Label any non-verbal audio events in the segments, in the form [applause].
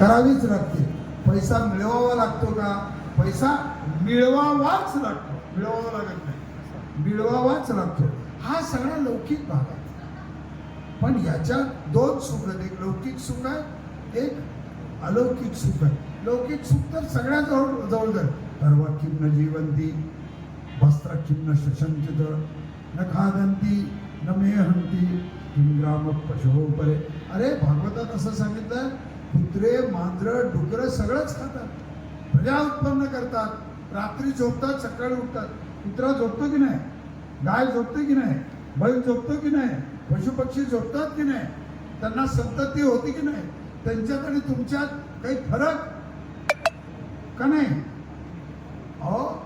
करावीच लागते. पैसा मिळवावा लागतो का? पैसा मिळवावाच लागतो. मिळवावा लागत नाही. मिळवावाच लागतो. हा सगळा लौकिक भाग आहे. पण याच्यात दोन सुख आहेत. एक लौकिक सुख आहे एक अलौकिक सुख आहे. लौकिक सुख तर सगळ्या जवळ जवळ जाईल. सर्व किम्न जीवंती वस्त्र किम्न शशंचित न खादंती न मेहंती किंग्राम पशुपरे परे अरे भागवतात असं सांगितलं कुत्रे मांजर डुकर सगळंच खातात. प्रजा उत्पन्न करतात. रात्री झोपतात सकाळी उठतात. कुत्रा झोपतो की नाही? गाय झोपते की नाही? बैल झोपतो की नाही? पशुपक्षी झोपतात की नाही? त्यांना संतती होती की नाही? त्यांच्यात आणि तुमच्यात काही फरक का नाही? अहो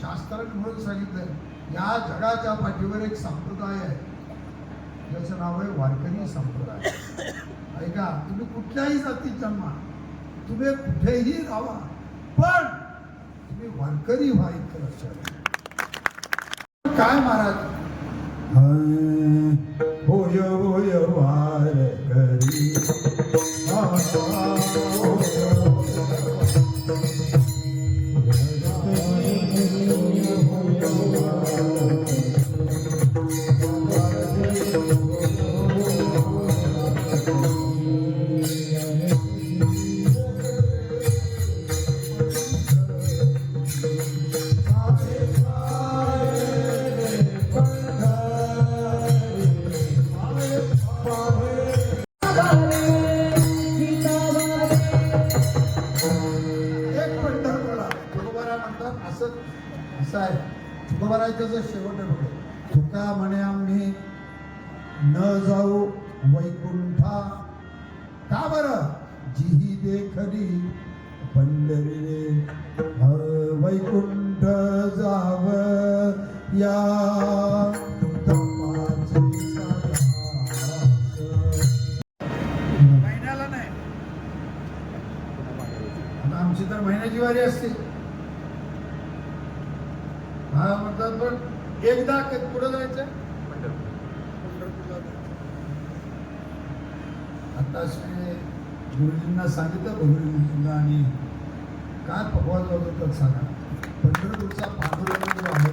शास्त्राने म्हणून सांगितलंय या जगाच्या पाठीवर एक संप्रदाय आहे. त्याचं नाव आहे वारकरी संप्रदाय. ऐका तुम्ही कुठल्याही जातीत जन्मा तुम्ही कुठेही राहा पण तुम्ही वारकरी व्हा इतकं लक्षात काय महाराज? एकदा क- कुठं जायचं? पंढरपूरला. जायचं. गुरुजींना सांगितलं गुरुजींना आणि काय पकवाज होतात सांगा. पंढरपूरचा पांडुरंग जो आहे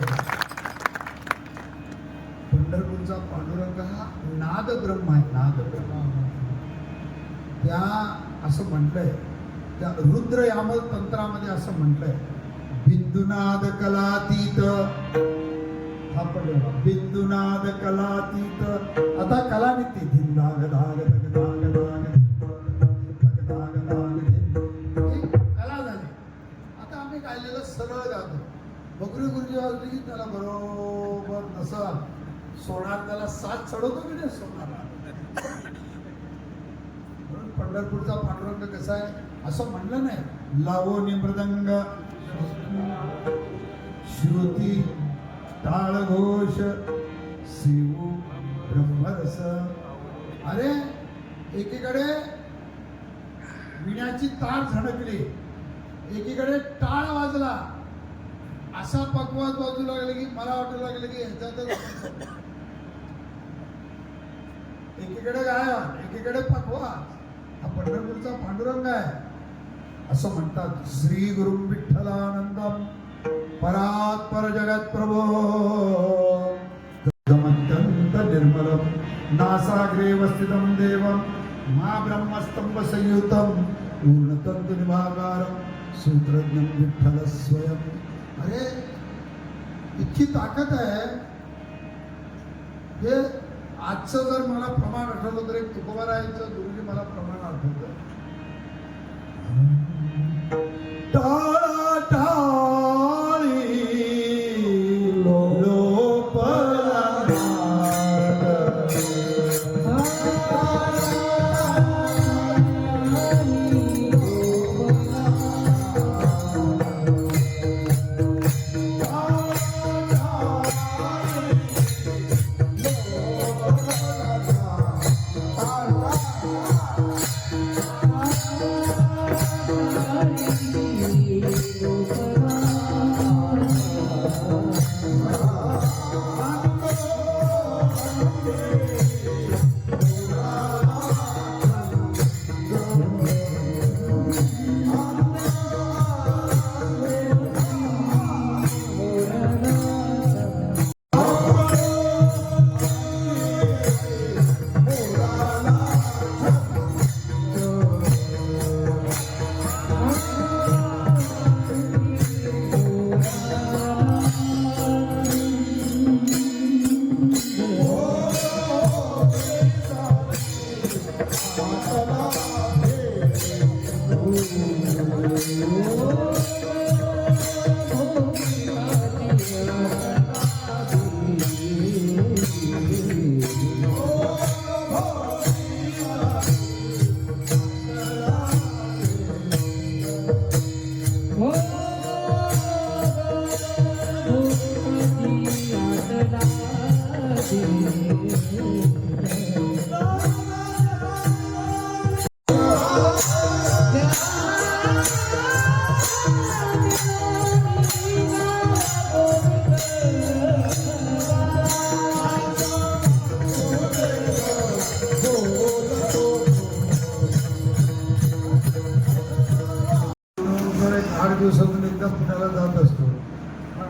पंढरपूरचा पांडुरंग हा नाद ब्रह्म आहे नाद ब्रह्म त्या असं म्हटलंय त्या रुद्र यामल तंत्रामध्ये असं म्हटलंय बिंदुनाद कलातीत हा बिंदुनाद कलातीत. आता कला निघते धिन धाग धाग धग धाग धाग धाग धाग कला झाली. आता आम्ही गायलेलं सरळ गातो. बकरी गुरुजी वाजली की त्याला बरोबर तसं सोनार त्याला साथ चढवतो की नाही सोनारा? म्हणून पंढरपूरचा पांडुरंग कसा आहे? असं म्हणलं नाही. लावोनी मृदंग. श्रुती टाळघोष शिव ब्रह्मरस. अरे एकीकडे विण्याची तार झडकली एकीकडे टाळ वाजला. असा पकवाज वाजू लागले की मला वाटू लागलं की ह्याच्यातच एकीकडे गायन एकीकडे पकवाज हा पंढरपूरचा पांडुरंग आहे. असं म्हणतात श्री गुरु विठ्ठलानंदम. परात्पर जगत प्रभो। निर्मलम। नासाग्रे वस्थितम देवम मा ब्रह्मस्तंभ संयुतम। पूर्णतंतु निभागारम। सूत्रज्ञ विठ्ठल स्वयं अरे इतकी ताकद आहे। हे आजचं जर मला प्रमाण आठवलं तर एक तुकोबारायांचं गुरुजी मला प्रमाण आठवतं. जर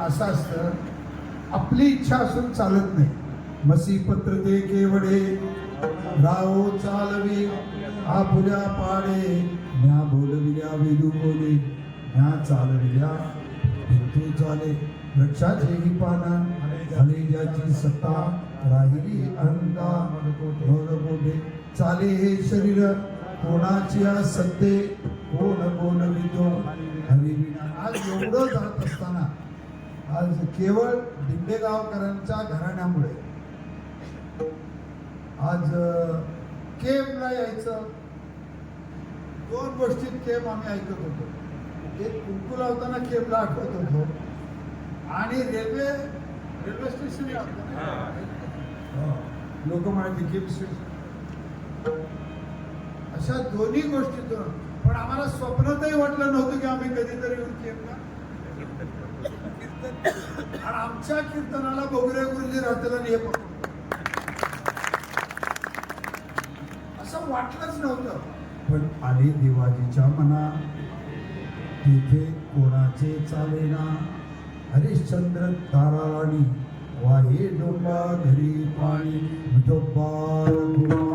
असं असतं आपली इच्छा असून चालत नाही. मसी पत्र दे केवडे राहो चालवी आपुल्या पाडे. म्या बोलविल्या वेदू बोले म्या चालविल्या भिंतू चाले वृक्षाचे ही पाना झाले ज्याची सत्ता राहिली अंदा बोले चाले हे शरीर कोणाची सत्ते? कोण बोलवितो? विदो हरिविना आज एवढं जात असताना आज केवळ दिंडेगावकरांच्या घराण्यामुळे आज केमला यायचं. दोन गोष्टीत केम आम्ही ऐकत होतो. एक कुंकू लावताना केमला आठवत होतो. आणि रेल्वे रेल्वे स्टेशन लोक माहिती केम स्टेशन. अशा दोन्ही गोष्टीतून पण आम्हाला स्वप्नातही वाटलं नव्हतं की आम्ही कधीतरी येऊन केमला. [coughs] आणि आमच्या कीर्तनाला बोगरे गुरुजी राहतील आणि हे असं वाटलंच नव्हतं. पण आले दिवाजीच्या मना. तिथे कोणाचे चालेना हरिश्चंद्र ताराराणी. वाहे डोंबा घरी पाणी डोंबा.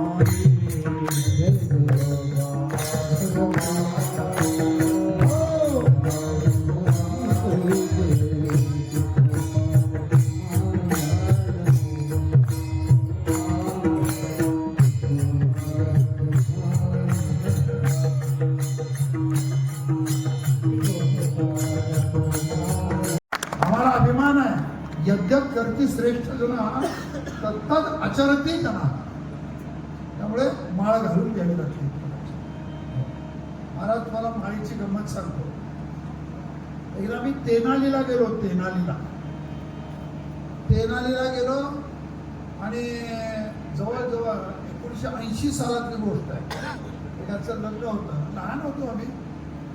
अति श्रेष्ठ जण तत्तात आचरती त्यांना. त्यामुळे माळ घालून घ्यावी लागली महाराज तुम्हाला माळीची गंमत सांगतो. एकदा मी तेनालीला गेलो तेनालीला. तेनालीला गेलो आणि जवळजवळ एकोणीसशे ऐंशी सालातली गोष्ट आहे. एकाचं लग्न होतं. लहान होतो आम्ही.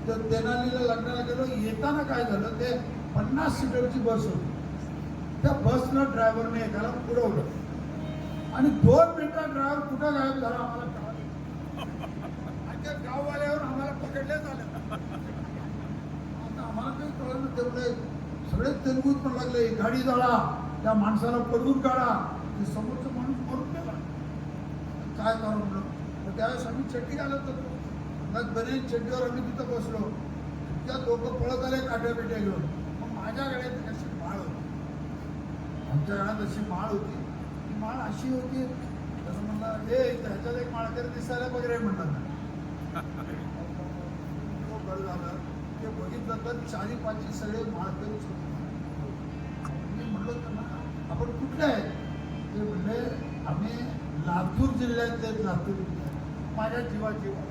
तर तेनालीला लग्नाला गेलो. येताना काय झालं ते पन्नास सीटरची बस होती. त्या बसनं ड्रायव्हरने एकाला उडवलं. आणि दोन मिनिटात ड्रायव्हर कुठं गायब झाला आम्हाला कळलं त्या गाववाल्यावर आम्हाला पकडले झाले. आता आम्हाला काही कळलं तेवढे. सगळे तेलगूत पण लागले. गाडी जाळा. त्या माणसाला पडवून काढा. ते समोरचा माणूस मरून गेला. काय करू म्हणलं? तर त्यावेळेस आम्ही चड्डी घालत होतो. मग बनेन चड्डीवर आम्ही तिथं बसलो. त्या दोघं पळत आले काट्या बिट्या घेऊन. मग माझ्या गाड्यात आमच्या घरात अशी माळ होती. ती माळ अशी होती तसं म्हणलं हे ह्याच्यात एक माळकरी दिसायला वगैरे म्हणतात तो बरं झालं. ते बघितलं तर चारी पाचशे सगळे माळकरीच होते. मी म्हटलं त्यांना आपण कुठले आहेत? ते म्हणले आम्ही लातूर जिल्ह्यातले लातूर माझ्या जीवाची जीवा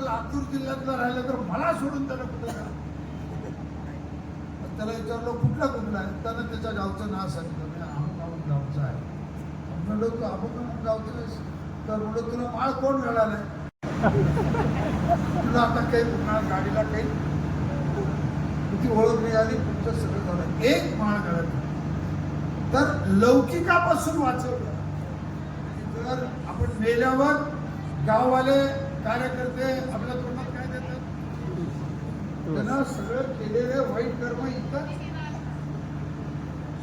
लातूर जिल्ह्यातला राहिलं तर मला सोडून त्याला कुठं त्याला विचारलं कुठला कुठला? आहे त्यानं त्याच्या गावचं नाव सांगितलं. मी अमुक अमुक गावचं आहे. म्हणलं तू अमुक अमुक गावचं आहेस? तर म्हणलं तुला माळ कोण मिळालं तुला आता काही पुन्हा गाडीला काही किती ओळख नाही आली तुमचं सगळं झालं. एक माळ गळत तर लौकिकापासून वाचवलं. जर आपण मेल्यावर गाववाले कार्यकर्ते आपल्या त्यांना सगळं केलेले वाईट कर्म इथं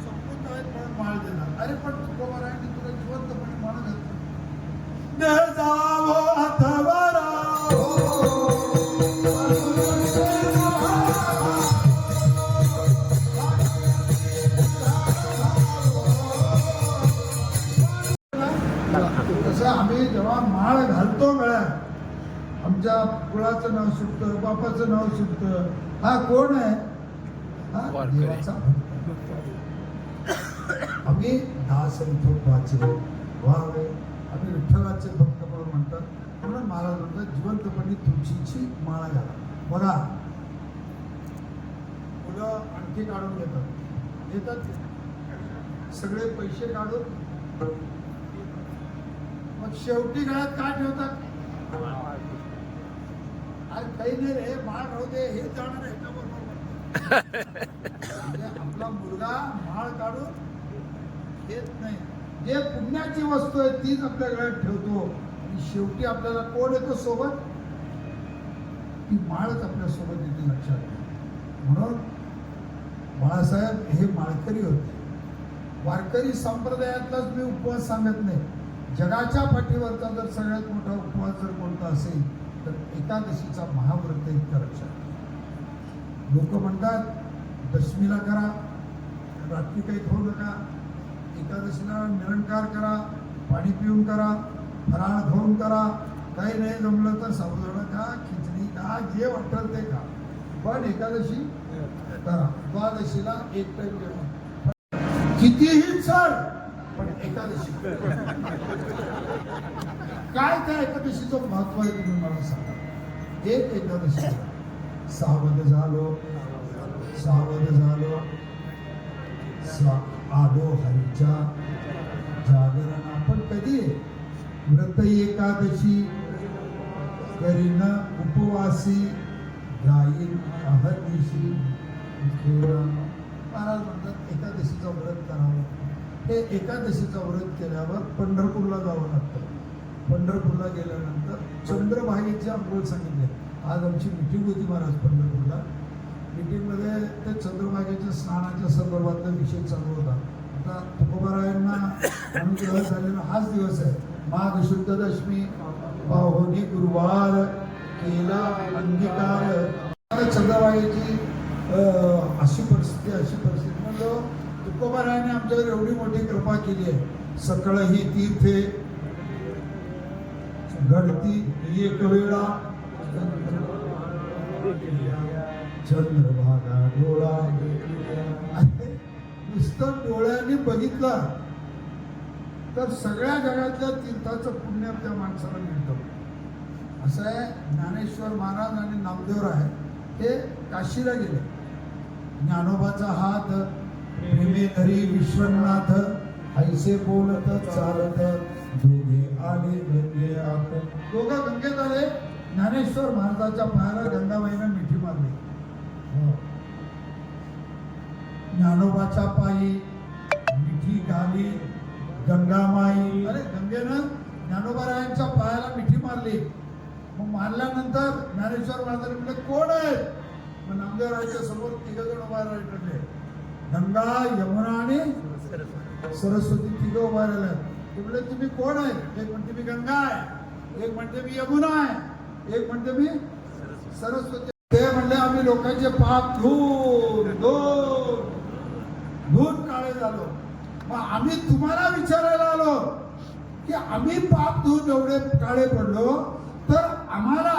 संपूर्ण आहेत म्हणून माळ देणार. अरे पण तुकोबारायांनी तुला जिवंतपणे माळ घातलं. आमच्या कुळाचं नाव सुटतं बापाचं नाव सुटतं. हा कोण आहे? हा. देवाचा. आम्ही दास वाचले व्हावे. आम्ही विठ्ठलाचे भक्त म्हणून म्हणतात. म्हणून महाराज म्हणतात जिवंतपणी तुळशीची माळा घाला. बघा मुलं आणखी काढून घेतात. घेतात सगळे पैसे काढून. मग शेवटी गळ्यात काय ठेवतात? काही नाही रे माळ राहू दे हे जाणार आहे म्हणजे आपला मुलगा माळ काढून घेत नाही. जे पुण्याची वस्तू आहे तीच आपल्या घरात ठेवतो. आणि शेवटी आपल्याला कोण येतो सोबत? ती माळच आपल्यासोबत येते लक्षात म्हणून बाळासाहेब हे माळकरी होते. वारकरी संप्रदायातलाच मी उपवास सांगत नाही. जगाच्या पाठीवरचा जर सगळ्यात मोठा उपवास जर कोणता असेल तर एकादशीचा महाव्रत इतकं लक्षात लोक म्हणतात दशमीला करा रात्री काही खाऊ नका. एकादशीला निरंकार करा पाणी पिऊन करा फराळ खाऊन करा. काही नाही जमलं तर साबुदाणा खा खिचडी खा जे वाटेल ते खा. पण एकादशी करा. द्वादशीला एक टाईम जेवण. कितीही चढ पण एकादशी. काय त्या एकादशीचं महत्त्व आहे तुम्ही मला सांगा. एक एकादशी सावध झालो. सावध झालो. सा- आलो हरीच्या जागरण आपण कधी व्रत एकादशी करीन उपवासी गायीन अहर्निशी महाराज म्हणतात एकादशीचं व्रत करावं. हे एकादशीचं व्रत केल्यावर पंढरपूरला जावं लागतं. पंढरपूरला गेल्यानंतर चंद्रभागेची आंघोळ सांगितले. आज आमची मिटिंग होती महाराज पंढरपूरला. मिटिंगमध्ये ते चंद्रभागेच्या स्नानाच्या संदर्भातला विषय चालू होता. आता तुकोबारायांना अनुग्रह झालेला हाच दिवस आहे. माघ शुद्ध दशमी पाहुणे गुरुवार केला अंगीकार. चंद्रभागेची अशी परिस्थिती अशी परिस्थिती. म्हणलो तुकोबारायाने आमच्यावर एवढी मोठी कृपा केली आहे. सकळ ही तीर्थे घडती एक वेळा. चंद्रभागा डोळा नुसतं डोळ्याने बघितलं. तर सगळ्या जगातल्या तीर्थाचं पुण्य त्या माणसाला मिळतं. असं आहे ज्ञानेश्वर महाराज आणि नामदेवराय हे काशीला गेले. ज्ञानोबाचा हात प्रेमे धरी विश्वनाथ ऐसे बोलत चालत दोघे आले दोघं गंगेत आले. ज्ञानेश्वर महाराजाच्या पायाला गंगाबाईनं मिठी मारली. हो. ज्ञानोबाच्या पायी मिठी गाली गंगामाई अरे गंगेनं ज्ञानोबारायांच्या पायाला मिठी मारली. मग मारल्यानंतर ज्ञानेश्वर महाराजांनी म्हटलं कोण आहे मग नामदेवरायच्या समोर तिघ जण उभा राहिले. गंगा यमुना आणि सरस्वती. तिघं उभा राहिल्या ते म्हणले तुम्ही कोण आहे ते म्हणते मी गंगा आहे. एक म्हणते मी यमुना आहे. एक म्हणते मी सरस्वती. ते म्हणले आम्ही लोकांचे पाप धून धून धून काळे झालो. मग आम्ही तुम्हाला विचारायला आलो की आम्ही पाप धुवून एवढे काळे पडलो तर आम्हाला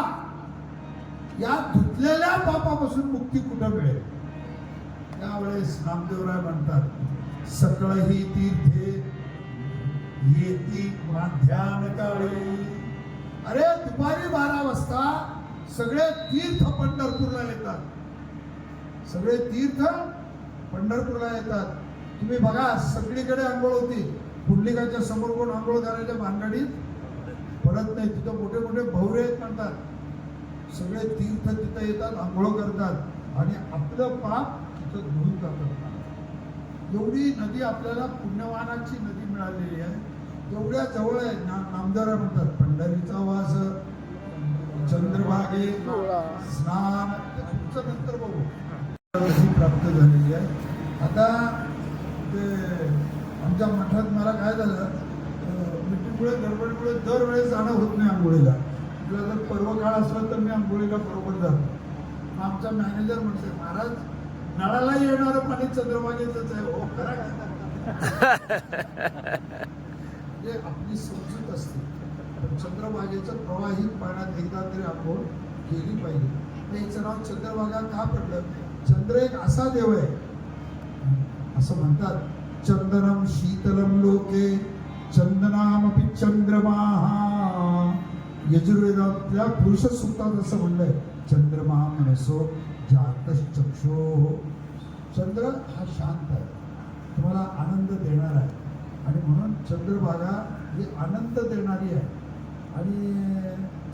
या धुतलेल्या पापापासून मुक्ती कुठं मिळेल? त्यावेळेस नामदेवराय म्हणतात सकळ ही तीर्थे येती माध्यान काळी. अरे दुपारी बारा वाजता सगळे तीर्थ पंढरपूरला येतात. सगळे तीर्थ पंढरपूरला येतात. तुम्ही बघा सगळीकडे आंघोळ होती. पुंडलिकाच्या समोर कोण आंघोळ करायच्या भानगडीत? पडत नाही. तिथं मोठे मोठे भव्य आहेत म्हणतात. सगळे तीर्थ तिथं येतात आंघोळ करतात. आणि आपलं पाप तिथं धुवून जातात एवढी नदी आपल्याला पुण्यवानाची नदी मिळालेली आहे. एवढ्या जवळ आहे ना नामदार म्हणतात पंढरीचा वास चंद्रभागे स्नान ते पुढचं नंतर बघू. ही प्राप्त झालेली आहे. आता ते आमच्या मठात मला काय झालं मिटिंगमुळे गडबडीमुळे दरवेळेस जाणं होत नाही आंघोळीला. किंवा जर पर्व काळ असला तर मी आंघोळीला बरोबर जातो. मग आमचा मॅनेजर म्हणते महाराज नळाला येणारं पाणी चंद्रभागेचंच आहे. हो खरा [laughs] जे आपली समजूत असते. चंद्रभागेचं प्रवाही पाण्यात एकदा तरी आपण केली पाहिजे. तर नाव चंद्रभागा का पडलं? चंद्र एक असा देव आहे. असं म्हणतात. चंदनम शीतलम लोके चंदनामपि चंद्रमाहा. यजुर्वेदातल्या पुरुष सूक्तात असं म्हणलंय. चंद्रमा मनसो जातश्चक्षो. चंद्र हा शांत आहे. तुम्हाला आनंद देणार आहे. आणि म्हणून चंद्रभागा ही आनंद देणारी आहे. आणि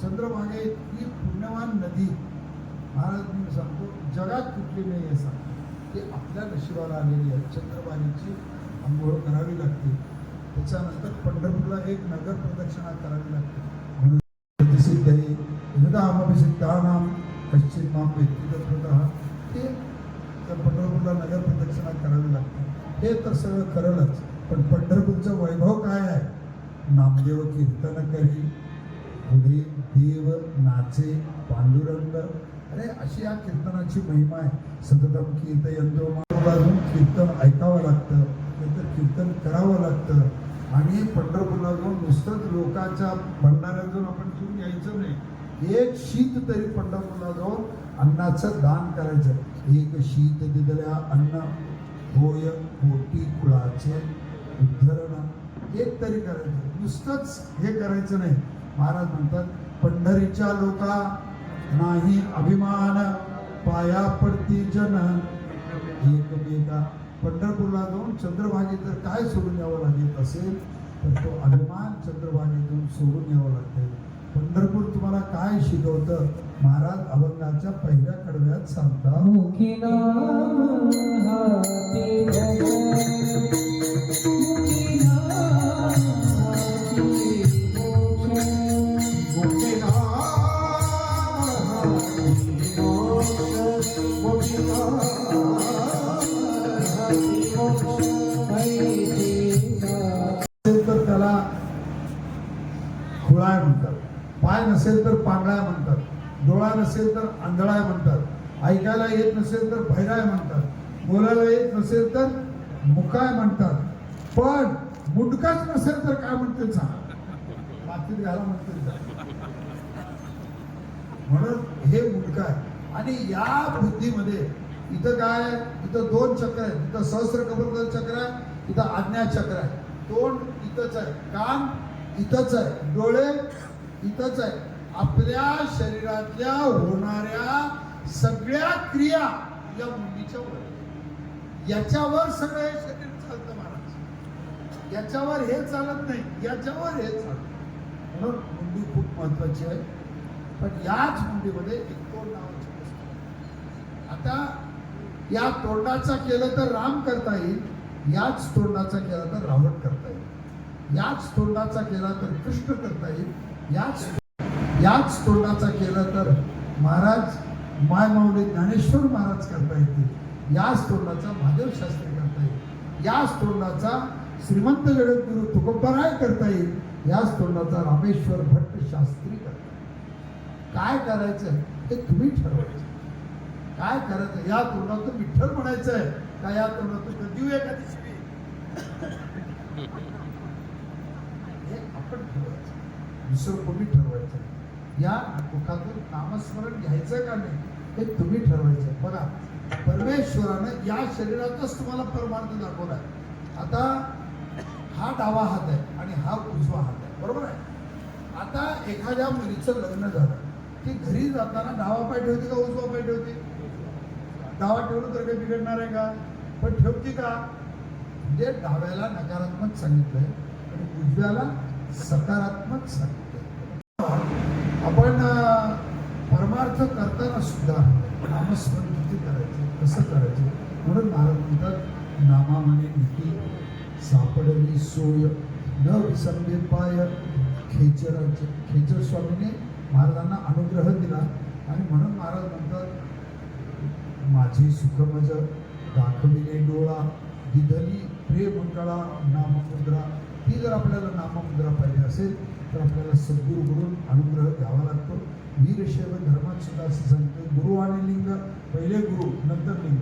चंद्रभागा इतकी पुण्यवान नदी महाराज मी सांगतो जगात कुठली नाही आहे सांगतो. ती आपल्या नशिबाला आलेली आहे. चंद्रभागेची आंघोळ करावी लागते. त्याच्यानंतर पंढरपूरला एक नगर प्रदक्षिणा करावी लागते. म्हणून प्रसिद्ध आहे. हृदामभिषिक्तानां कश्चित माम व्यक्तिगत ते त्या पंढरपूरला नगर प्रदक्षिणा करावी लागते. हे तर सगळं करलच पण पंढरपूरचं वैभव काय आहे? नामदेव कीर्तन करी पुढे देव नाचे पांडुरंग. अरे अशी या कीर्तनाची महिमा आहे. सततम कीर्त बाजून कीर्तन ऐकावं लागतं नंतर कीर्तन करावं लागतं. आणि पंढरपूरला जाऊन नुसतंच लोकांच्या भंडाऱ्यात जाऊन आपण घेऊन यायचं नाही. एक शीत तरी पंढरपूरला जाऊन अन्नाचं दान करायचं. एक शीत दिदल्या अन्न होय पोटी कुळाचे धरणं. एक तरी करायचं. नुसतंच हे करायचं नाही. महाराज म्हणतात पंढरीच्या लोका नाही अभिमान पाया पडती जन. एकमेका पंढरपूरला जाऊन चंद्रभागेत जर काय सोडून यावं लागेल असेल तर तो अभिमान चंद्रभागेतून सोडून यावं लागते पंढरपूर तुम्हाला काय शिकवतं? महाराज अभंगाच्या पहिल्या कडव्यात सांगतात. तर त्याला खुळाय म्हणतात. पाय नसेल तर पांगळाय म्हणतात. डोळा नसेल तर आंधळाय म्हणतात. ऐकायला येत नसेल तर भैराय म्हणतात. बोलायला येत नसेल तर मुकाय म्हणतात. पण मुंडकाच नसेल तर काय म्हणतील सांगा. मातीत घाला म्हणतील म्हणून हे मुंडक आहे आणि या बुद्धीमध्ये इथं काय? इथं दोन चक्र आहेत. इथं सहस्र कबरदल चक्र आहे इथं आज्ञा चक्र आहे. तोंड इथंच आहे. कान इथंच आहे. डोळे इथंच आहे. आपल्या शरीरातल्या होणाऱ्या सगळ्या क्रिया या मुंडीच्या वर याच्यावर सगळं हे शरीर चालतं महाराज. याच्यावर हे चालत नाही याच्यावर हे चालतं. म्हणून मुंडी खूप महत्वाची आहे. पण याच मुंडीमध्ये एक तोंड नावाची आता या तोंडाचा केलं तर राम करता येईल याच तोंडाचा केला तर रावण करता येईल. याच तोंडाचा केला तर कृष्ण करता येईल याच याच तोंडाचा केला तर महाराज माय माऊली ज्ञानेश्वर महाराज करता येतील. याच तोंडाचा महादेव शास्त्री करता येईल. याच तोंडाचा श्रीमंत जगद्गुरु तुकोबराय करता येईल. याच तोंडाचा रामेश्वर भट्ट शास्त्री करता येईल. काय करायचं हे तुम्ही ठरवायचं. काय करायचं? या तोंडातून विठ्ठल म्हणायचं आहे का या तोंडातून कधी एखादी शिवी हे आपण ठरवायचं. दुसरं कोणी ठरवायचं या मुखातून नामस्मरण घ्यायचं का नाही? हे तुम्ही ठरवायचं. बघा परमेश्वरानं या शरीरातच तुम्हाला परमार्थ दाखवला आता हा डावा हात आहे आणि हा उजवा हात आहे. बरोबर आहे? आता एखाद्या मुलीचं लग्न झालं. ती घरी जाताना डावा पाय ठेवते का उजवा पाय ठेवते? डावा ठेवलं तर काही बिघडणार आहे का? पण ठेवते का? म्हणजे डाव्याला नकारात्मक सांगितलंय आणि उजव्याला सकारात्मक सांगितलंय. आपण परमार्थ करताना सुद्धा नामस्मरण किती करायचं कसं करायचं? म्हणून महाराज म्हणतात नामामने नीती सापडली सोय न विसंबे पाय. खेचराचे खेचर स्वामीने महाराजांना अनुग्रह दिला. आणि म्हणून महाराज म्हणतात माझे सुखमज दाखविले डोळा दिधली प्रेम नाममुद्रा. ही जर आपल्याला नाममुद्रा पाहिजे असेल तर आपल्याला सद्गुरूकडून अनुग्रह घ्यावा लागतो. वीरशैव धर्मात सुद्धा असं सांगतो गुरु आणि लिंग पहिले गुरु नंतर लिंग.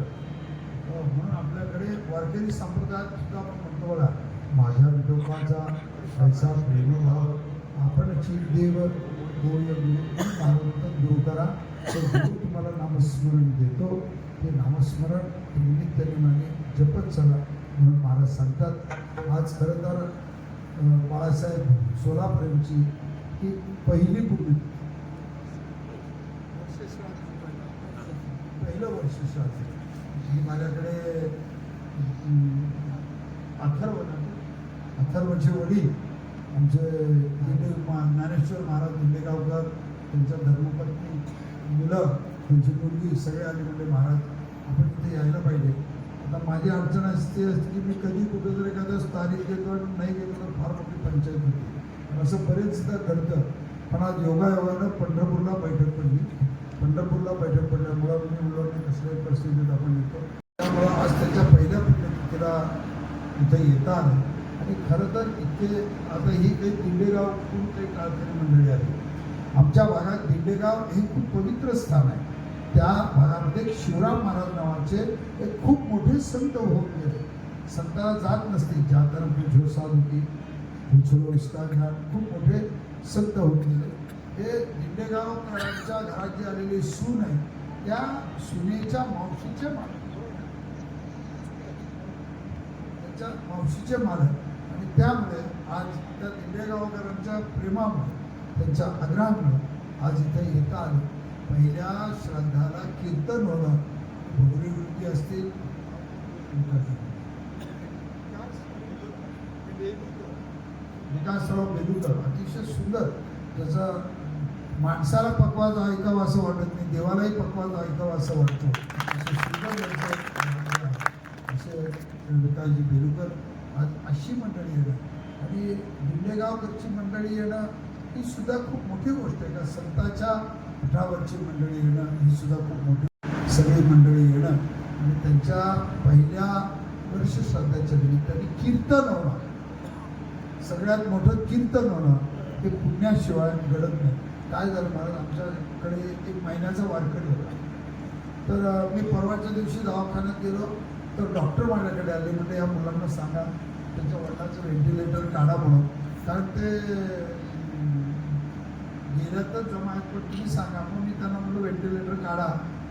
म्हणून आपल्याकडे वारकरी संप्रदायात सुद्धा आपण म्हणतो बघा माझ्या विठोबाचा ऐसा प्रेमभाव आपणची देव गोय भागवत गुरु करा. तर गुरु तुम्हाला नामस्मरण देतो. ते नामस्मरण निमित्त नियमाने जपत चला म्हणून महाराज सांगतात. आज खरं तर बाळासाहेब सोलापूरची ही पहिली पुण्य पहिलं वर्ष श्राद्ध ही माझ्याकडे अथर्व अथर्वचे वडील. आमचे मा- ज्ञानेश्वर महाराज दिंडेगावकर त्यांच्या धर्मपत्नी मुलं त्यांची मुलगी सगळे आले म्हणजे महाराज आपण तिथे यायला पाहिजे. आता माझी अडचण असते असते की मी कधी कुठं जर एखादं स्थानिक घेतो नाही गेलो तर फार मोठी पंचायत होती. असं बरेचदा घडतं. पण आज योगायोगानं पंढरपूरला बैठक पडली. पंढरपूरला बैठक पडल्यामुळं मी मुलांनी कसल्याही परिस्थितीत आपण येतो. त्यामुळं आज त्याच्या पहिल्या पुण्यतिथीला इथे येता आलं आणि खरं तर इथे आता ही काही दिंडेगावकडून काही काळकरी मंडळी आहे आमच्या भागात दिंडेगाव हे खूप पवित्र स्थान आहे. त्या भागामध्ये शिवराम महाराज नावाचे एक खूप मोठे संत होऊन गेले. संताला जात नसते ज्या तर साधुकी होती उसका ज्ञान खूप मोठे संत होऊन गेले. हे दिंडेगावकरांच्या घरात जी आलेली सून आहे. त्या सुनेच्या मावशीचे मालक. त्यांच्या मावशीचे मालक. आणि त्यामुळे आज त्या दिंडेगावकरांच्या प्रेमामुळे त्यांच्या आग्रहामुळे आज इथे येता आलं. पहिल्या श्रद्धाला कीर्तन होणं भोगरीवृत्ती असतील विकासराव बेलुकर. अतिशय सुंदर. त्याचं माणसाला पकवाज ऐकावं असं वाटत नाही देवालाही पकवाज ऐकावं असं वाटतं. असे लताजी त्यांचं विकासजी बेलुकर आज अशी मंडळी येणं आणि दिंडेगावकरची मंडळी येणं ही सुद्धा खूप मोठी गोष्ट आहे. का संताच्या पठावरची मंडळी येणं ही सुद्धा खूप मोठी सगळी मंडळी येणं आणि त्यांच्या पहिल्या वर्ष श्राद्धाच्या निमित्ताने कीर्तन होणं सगळ्यात मोठं कीर्तन होणं हे पुण्याशिवाय घडत नाही. काय झालं महाराज? आमच्याकडे एक महिन्याचा वारकरी होता. तर मी परवाच्या दिवशी दवाखान्यात गेलो. तर डॉक्टर माझ्याकडे आले. म्हणजे या मुलांना सांगा. त्यांच्या वडिलांचं व्हेंटिलेटर काढा म्हणून. कारण ते गेल्या तर जमा आहेत. पण तुम्ही सांगा. मग मी त्यांना म्हणलं व्हेंटिलेटर काढा.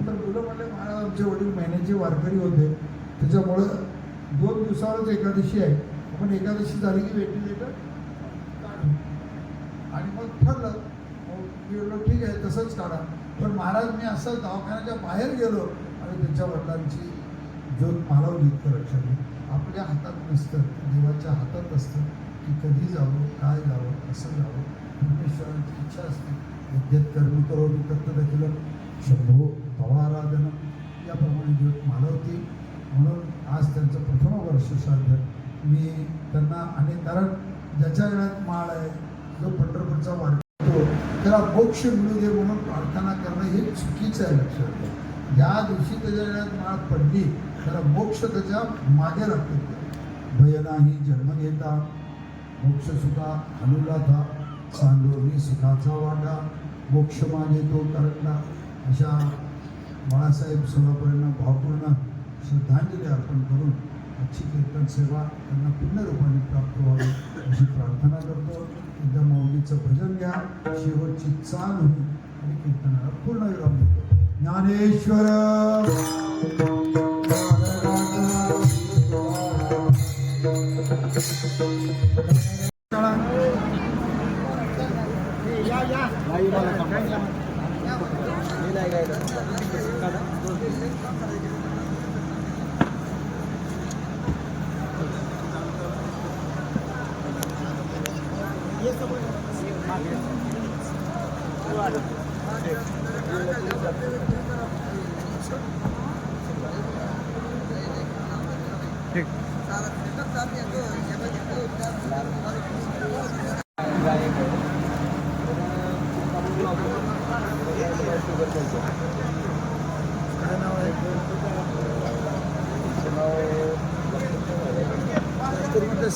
तर मुलं म्हणले महाराज आमचे वडील महिन्याचे वारकरी होते. त्याच्यामुळं दोन दिवसावरच एकादशी आहे. आपण एकादशी झाली की व्हेंटिलेटर काढू. आणि मग ठरलं मी ठीक आहे तसंच काढा. पण महाराज मी असं दवाखान्याच्या बाहेर गेलो आणि त्यांच्या वडिलांची ज्योत मालवली इतकं लक्षात आपल्या हातात नसतं देवाच्या हातात असतं की कधी जावं काय जावं कसं जावं परमेश्वरांची इच्छा असते. यज्ञत कर्म करो मी तत्व देखील शंभो पवाराधन याप्रमाणे ज्योत मालवते. म्हणून आज त्यांचं प्रथम वर्ष साध्य मी त्यांना आणि कारण ज्याच्या वेळात माळ आहे जो पंढरपूरचा वाढतो त्याला मोक्ष मिळू दे म्हणून प्रार्थना करणं हे चुकीचं आहे लक्षात घ्या ज्या दिवशी त्याच्या गळ्यात माळ पडली त्याला मोक्ष त्याच्यामागे लागतो. भय नाही जन्म घेता मोक्ष सुखा अनुला था सुखाचा वाटा मोक्ष मागे तो करंडा अशा बाळासाहेब सोलापूरांना भावपूर्ण श्रद्धांजली अर्पण करून अच्छी कीर्तन सेवा त्यांना पुण्य रूपाने प्राप्त व्हावी अशी प्रार्थना करतो. एकदा माऊलीचं भजन घ्या. शेवटची चाल होईल आणि कीर्तनाला पूर्ण विराम देतो. ज्ञानेश्वर.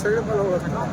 सगळे मला ओळखतात